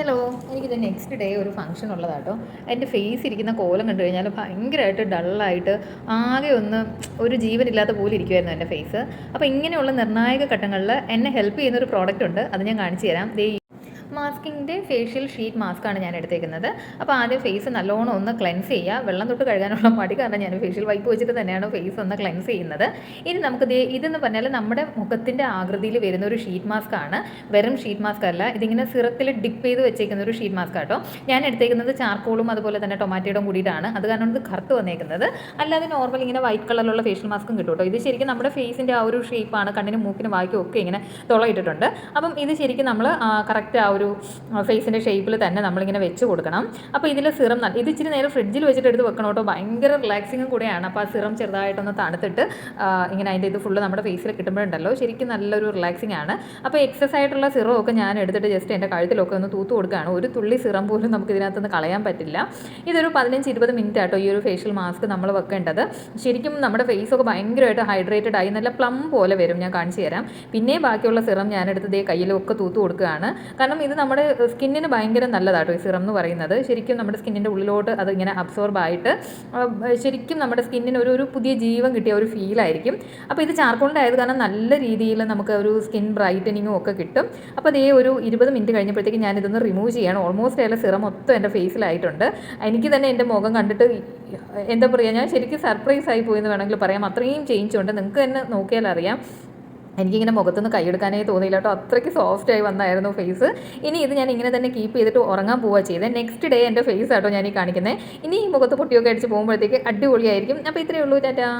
Hello എനിക്കിത് next day ഒരു function ഉള്ളതാട്ടോ. എന്റെ ഫേസ് ഇരിക്കുന്ന കോലം കണ്ടു കഴിഞ്ഞാൽ ഭയങ്കരമായിട്ട് ഡള്ളായിട്ട് ആകെ ഒന്ന് ഒരു ജീവനില്ലാത്ത പോലെ ഇരിക്കുമായിരുന്നു എന്റെ ഫേസ് അപ്പോൾ ഇങ്ങനെയുള്ള നിർണായക ഘട്ടങ്ങളിൽ എന്നെ ഹെൽപ്പ് ചെയ്യുന്ന ഒരു പ്രോഡക്റ്റ് ഉണ്ട്. അത് ഞാൻ കാണിച്ചു തരാം. ദേ മാസ്കിന്റെ ഫേഷ്യൽ ഷീറ്റ് മാസ്കാണ് ഞാൻ എടുത്തേക്കുന്നത്. അപ്പോൾ ആദ്യം ഫേസ് നല്ലോണം ഒന്ന് ക്ലെൻസ് ചെയ്യുക വെള്ളം തൊട്ട് കഴുകാനുള്ള മടി കാരണം ഞാൻ ഫേഷ്യൽ വൈപ്പ് വെച്ചിട്ട് തന്നെയാണ് ഫേസ് ഒന്ന് ക്ലെൻസ് ചെയ്യുന്നത്. ഇനി നമുക്ക് ഇതെന്ന് പറഞ്ഞാൽ നമ്മുടെ മുഖത്തിന്റെ ആകൃതിയിൽ വരുന്ന ഒരു ഷീറ്റ് മാസ്ക് ആണ്. വെറും ഷീറ്റ് മാസ്ക് അല്ല. ഇതിങ്ങനെ സിറത്തിൽ ഡിപ്പ് ചെയ്ത് വെച്ചേക്കുന്ന ഒരു ഷീറ്റ് മാസ്ക് ആട്ടോ. ഞാൻ എടുത്തേക്കുന്നത് ചാർക്കോളും അതുപോലെ തന്നെ ടൊമാറ്റോയുടെ കൂടിയിട്ടാണ്. അത് കാരണം ഇത് കറുത്ത് വന്നേക്കുന്നത്. അല്ലാതെ നോർമൽ ഇങ്ങനെ വൈറ്റ് കളറിലുള്ള ഫേഷ്യൽ മാസ്കും കിട്ടും കേട്ടോ ഇത് ശരിക്കും നമ്മുടെ ഫേസിന്റെ ആ ഒരു ഷേപ്പാണ് കണ്ണിനും മൂക്കിനും വായിക്കും ഒക്കെ ഇങ്ങനെ തുളയിട്ടിട്ടുണ്ട് അപ്പം ഇത് ശരിക്കും നമ്മൾ കറക്റ്റ് ആ ഫേസിന്റെ ഷേപ്പിൽ തന്നെ നമ്മളിങ്ങനെ വെച്ച് കൊടുക്കണം. അപ്പോൾ ഇതിൽ സിറം ഇത് ഇച്ചിരി നേരം ഫ്രിഡ്ജിൽ വെച്ചിട്ട് എടുത്ത് വെക്കണം കേട്ടോ. ഭയങ്കര റിലാക്സിങ്ങും കൂടെയാണ്. അപ്പോൾ ആ സിറം ചെറുതായിട്ടൊന്ന് തണുത്തിട്ട് ഇങ്ങനെ അതിന്റെ ഇത് ഫുള്ള് നമ്മുടെ ഫേസിൽ കിട്ടുമ്പോഴുണ്ടല്ലോ. ശരിക്കും നല്ലൊരു റിലാക്സിങ് ആണ്. അപ്പോൾ എക്സസ് ആയിട്ടുള്ള സിറം ഒക്കെ ഞാൻ എടുത്തിട്ട് ജസ്റ്റ് എന്റെ കഴുത്തിലൊക്കെ ഒന്ന് തൂത്ത് കൊടുക്കുകയാണ്. ഒരു തുള്ളി സിറം പോലും നമുക്ക് ഇതിനകത്തുനിന്ന് കളയാൻ പറ്റില്ല. ഇതൊരു പതിനഞ്ച് ഇരുപത് മിനിറ്റ് ആട്ടോ ഈ ഒരു ഫേഷ്യൽ മാസ്ക് നമ്മൾ വെക്കേണ്ടത്. ശരിക്കും നമ്മുടെ ഫേസ് ഫേസൊക്കെ ഭയങ്കരമായിട്ട് ഹൈഡ്രേറ്റഡ് ആയി നല്ല പ്ലം പോലെ വരും. ഞാൻ കാണിച്ചു തരാം. പിന്നെ ബാക്കിയുള്ള സിറം ഞാനെടുത്ത് ദേ കയ്യിലൊക്കെ തൂത്ത് കൊടുക്കുകയാണ്. കാരണം നമ്മുടെ സ്കിന്നിന് ഭയങ്കര നല്ലതാട്ടോ ഈ സിറം എന്ന് പറയുന്നത്. ശരിക്കും നമ്മുടെ സ്കിന്നിന്റെ ഉള്ളിലോട്ട് അത് ഇങ്ങനെ അബ്സോർബ് ആയിട്ട് ശരിക്കും നമ്മുടെ സ്കിന്നിന് ഒരു ഒരു പുതിയ ജീവൻ കിട്ടിയ ഒരു ഫീലായിരിക്കും അപ്പോൾ ഇത് ചാർക്കോളിന്റെ ആയത് കാരണം നല്ല രീതിയിൽ നമുക്ക് ഒരു സ്കിൻ ബ്രൈറ്റനിങ്ങും ഒക്കെ കിട്ടും. അപ്പോൾ അതേ ഒരു ഇരുപത് മിനിറ്റ് കഴിഞ്ഞപ്പോഴത്തേക്ക് ഞാൻ ഇതൊന്ന് റിമൂവ് ചെയ്യണം. ഓൾമോസ്റ്റ് അതിലെ സിറം മൊത്തം എന്റെ ഫേസിലായിട്ടുണ്ട് എനിക്ക് തന്നെ എന്റെ മുഖം കണ്ടിട്ട് എന്താ പറയുക ഞാൻ ശരിക്കും സർപ്രൈസ് ആയി പോയി എന്ന് വേണമെങ്കിൽ പറയാം. അത്രയും ചേഞ്ച് ഉണ്ട്. നിങ്ങൾക്ക് തന്നെ നോക്കിയാൽ അറിയാം എനിക്കിങ്ങനെ മുഖത്തുനിന്ന് കൈയെടുക്കാനേ തോന്നിയില്ല കേട്ടോ. അത്രയ്ക്ക് സോഫ്റ്റ് ആയി വന്നായിരുന്നു ഫേസ് ഇനി ഇത് ഞാൻ ഇങ്ങനെ തന്നെ കീപ്പ് ചെയ്തിട്ട് ഉറങ്ങാൻ പോവുക ചെയ്തത് നെക്സ്റ്റ് ഡേ എന്റെ ഫേസ് ആട്ടോ ഞാൻ ഈ കാണിക്കുന്നത് ഇനി ഈ മുഖത്ത് പൊട്ടിയൊക്കെ അടിച്ച് പോകുമ്പോഴത്തേക്ക് അടിപൊളിയായിരിക്കും. അപ്പോൾ ഇത്രയേ ഉള്ളൂ. ടാറ്റാ.